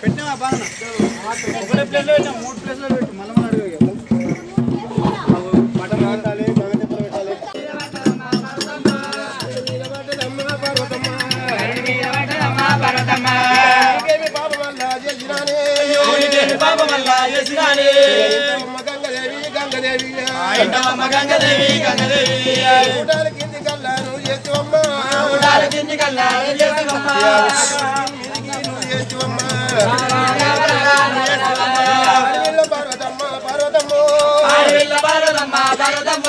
పెట్టినా బాగా ఒకటే ప్లేస్లో పెట్టినా మూడు ప్లేస్లో పెట్టి మళ్ళీ అడుగు రాణి గంగదేవి గంగదేవి. ఐంటమ్మ గంగదేవి గంగదేవి ఊటాల కింది పర్వతమ్మ. పర్వతమ్మ.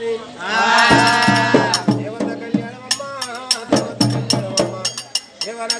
తల్లి దేవత కళ్యాణమ్మ దేవత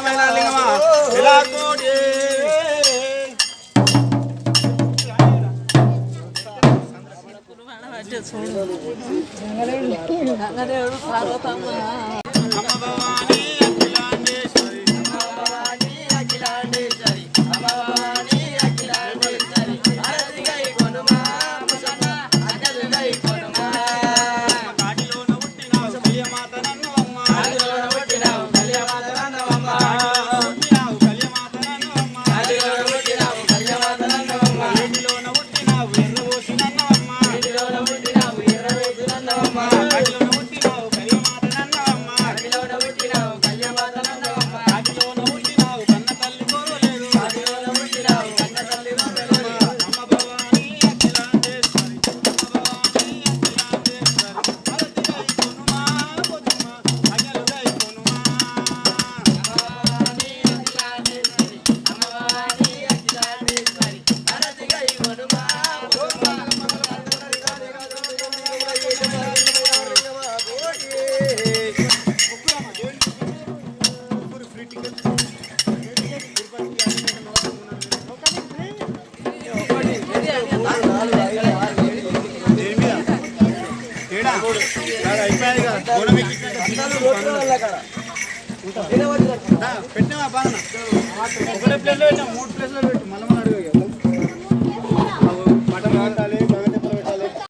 లింగమైన లింగమా ఇలా కోడి చూడు అయినా బాగా ఒకటే ప్లేస్లో మూడు ప్లేస్లో మళ్ళీ